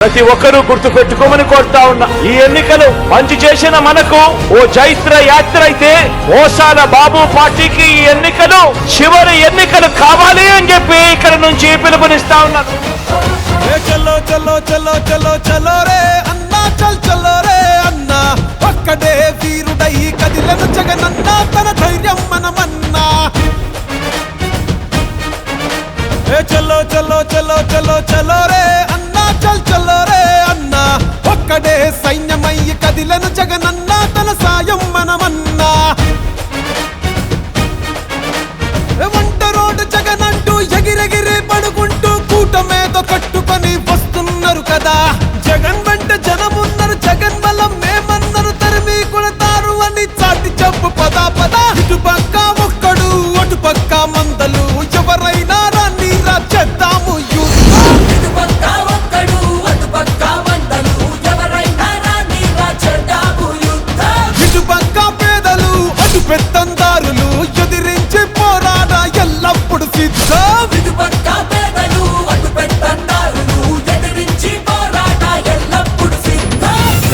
ప్రతి ఒక్కరూ గుర్తు పెట్టుకోమని కోరుతా ఉన్నా. ఈ ఎన్నికలు మంచి చేసిన మనకు ఓ చైత్ర యాత్ర అయితే మోసాల బాబు పార్టీకి ఈ ఎన్నికలు చివరి ఎన్నికలు కావాలి అని చెప్పి ఇక్కడ నుంచి పిలుపునిస్తా ఉన్నాను ఏ చలో చలో చలో చలో చలో రే అన్నా చల్ చలో రే అన్నా. ఒక్కడే వీరుడై కదిలను జగనన్నా తన ఒక్కడే సైన్యమై కదిలను జగనన్న తన సాయం మనమన్నా. వంట రోడ్డు జగనంటూ ఎగిరెగిరి పడుకుంటూ కూటమేదో కట్టుకొని వస్తున్నారు కదా. జగన్ వెంట జనమున్నారు జగన్ బలం మేమన్నారు తరిమి కొడతారు అని చాటి చెప్పు పదా పదా. ఇటు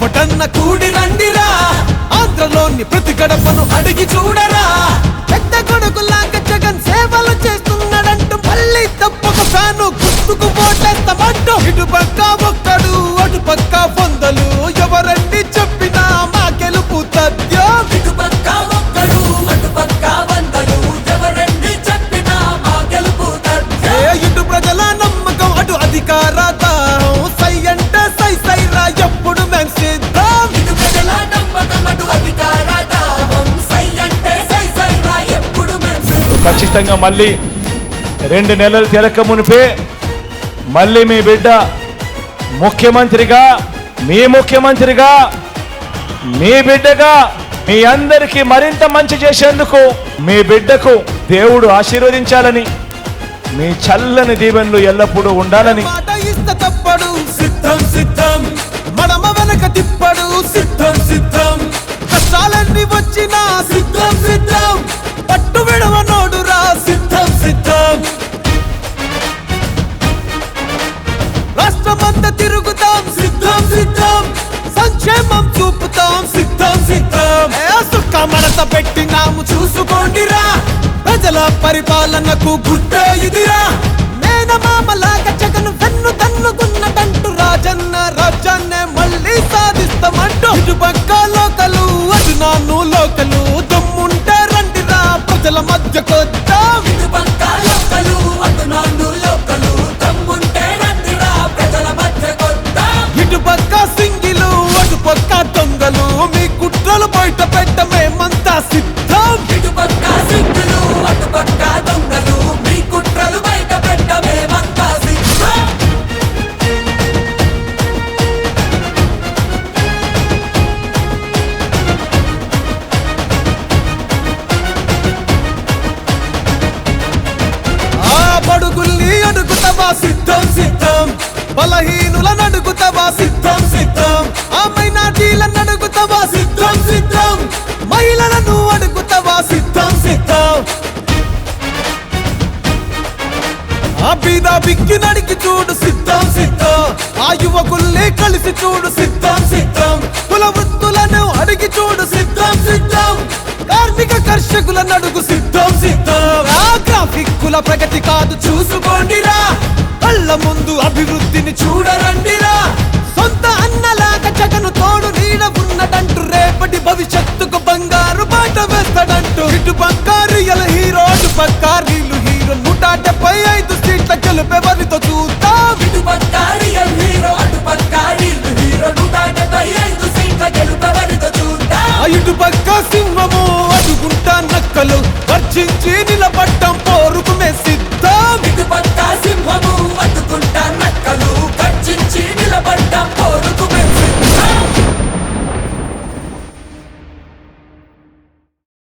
వీడు కూడి రండిరా. ఆంధ్రలోని ప్రతి గడపను అడిగి చూడరా. పెద్ద కొడుకులాగా జగన్ సేవలు చేస్తున్నాడంటూ మళ్ళీ తప్పక ఫ్యాను గుర్తుకు ఓటేస్తామంటూ ఇటు పక్క ఖచ్చితంగా మళ్ళీ రెండు నెలలు తిరక మునిపే మళ్ళీ మీ బిడ్డ ముఖ్యమంత్రిగా మీ ముఖ్యమంత్రిగా మీ బిడ్డగా మీ అందరికీ మరింత మంచి చేసేందుకు మీ బిడ్డకు దేవుడు ఆశీర్వదించాలని మీ చల్లని దీవెనలు ఎల్లప్పుడూ ఉండాలని. తప్పడు సిద్ధం సిద్ధం. మనమ వెనక తిప్ప చూపుతాం సిద్ధం సిద్ధం. ఏ మడత పెట్టినాము చూసుకోండిరా. ప్రజల పరిపాలనకు గుడ్డే ఇదిరా. మేనమామలాగా జగన్ వెన్ను తన్నుకున్నదంటూ రాజన్న రాజ్యాన్నే మళ్ళీ సాధిస్తామంటూ సిద్ధం సిద్ధం బలహీనులను అడుగుతావా సిద్ధం సిద్ధం. ఆ మైనార్టీలను అడుగుతావా సిద్ధం సిద్ధం. మహిళలను అడుగుతావా? సిద్ధం సిద్ధం. ఆ బీద బిక్కి నడికి చూడు సిద్ధం సిద్ధం. ఆ యువకుల్ని కలిసి చూడు సిద్ధం సిద్ధం. కుల వృత్తులను అడిగి చూడు సిద్ధం సిద్ధం. కార్మిక కర్షకుల నడుగు సిద్ధం సిద్ధం. ఆ గ్రాఫిక్ కుల ప్రగతి కాదు చూసుకోండిరా. రోడ్డు పక్క రియల్ హీరోలు పక్క వీళ్ళు హీరో నూట డెబ్బై ఐదు సీట్ల గెలుపెవరితో చూద్దా? ఇటు పక్క రియల్ హీరో అటు పక్క వీళ్ళు హీరో నూట డెబ్బై ఐదు సీట్ల గెలుపెవరితో చూస్తా ఇటు పక్క సింహము అడుగుంటా నక్కలు వర్జించి